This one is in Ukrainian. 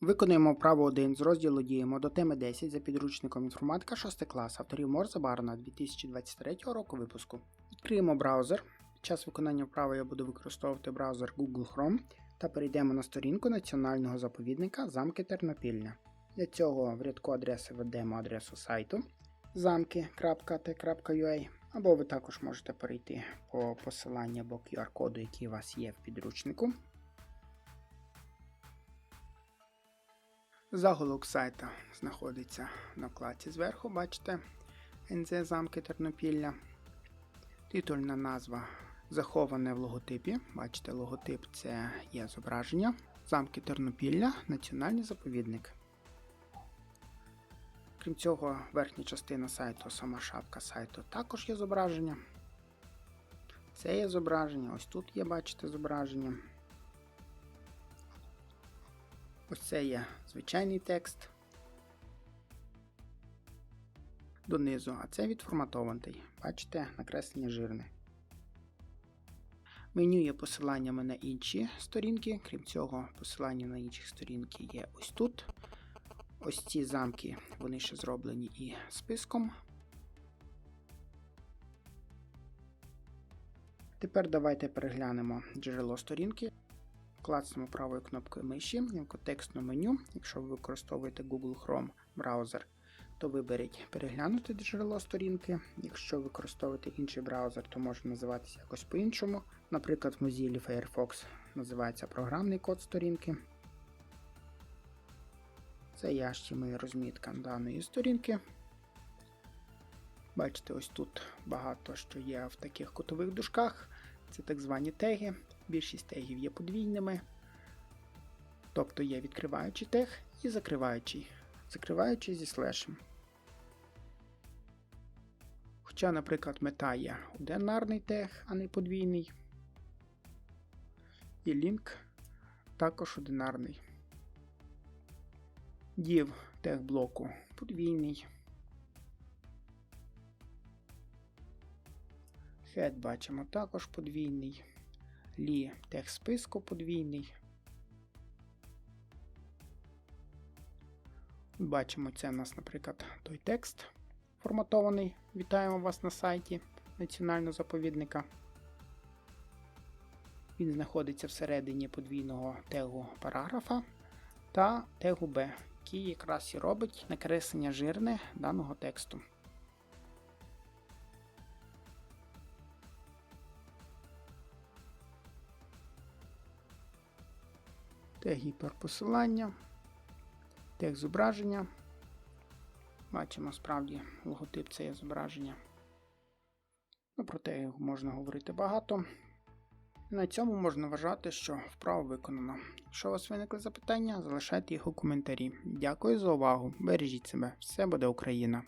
Виконуємо вправу 1 з розділу Діємо до теми 10 за підручником інформатика 6 клас авторів Морза Барна 2023 року випуску. Відкриємо браузер. Під час виконання вправи я буду використовувати браузер Google Chrome та перейдемо на сторінку національного заповідника Замки Тернопільня. Для цього в рядку адреси введемо адресу сайту замки.t.ua або ви також можете перейти по посиланню або QR-коду, який у вас є в підручнику. Заголовок сайта знаходиться на вкладці зверху, бачите, НЗ замки Тернопілля. Титульна назва заховане в логотипі. Бачите, логотип це є зображення. Замки Тернопілля Національний заповідник. Крім цього, верхня частина сайту, сама шапка сайту також є зображення. Це є зображення, ось тут є, бачите, зображення. Ось це є звичайний текст. Донизу, а це відформатований. Бачите, накреслення жирне. Меню є посиланнями на інші сторінки. Крім цього, посилання на інші сторінки є ось тут. Ось ці замки, вони ще зроблені і списком. Тепер давайте переглянемо джерело сторінки. Клацнемо правою кнопкою миші в контекстному меню. Якщо ви використовуєте Google Chrome браузер, то виберіть переглянути джерело сторінки. Якщо використовуєте інший браузер, то може називатися якось по-іншому. Наприклад, в Mozilla Firefox називається програмний код сторінки. Це є HTML розмітка даної сторінки. Бачите, ось тут багато що є в таких кутових дужках. Це так звані теги. Більшість тегів є подвійними. Тобто є відкриваючий тег і закриваючий. Закриваючий зі слешем. Хоча, наприклад, мета є одинарний тег, а не подвійний. І лінк також одинарний. Div тег блоку подвійний. Head бачимо також подвійний. Лі тег списку подвійний. Бачимо, це у нас, наприклад, той текст форматований. Вітаємо вас на сайті Національного заповідника. Він знаходиться всередині подвійного тегу параграфа та тегу B, який якраз і робить накреслення жирне даного тексту. Тег гіперпосилання, тег зображення. Бачимо справді логотип це є зображення. Ну, Про тег можна говорити багато. На цьому можна вважати, що вправо виконано. Якщо у вас виникли запитання, залишайте їх у коментарі. Дякую за увагу. Бережіть себе, все буде Україна!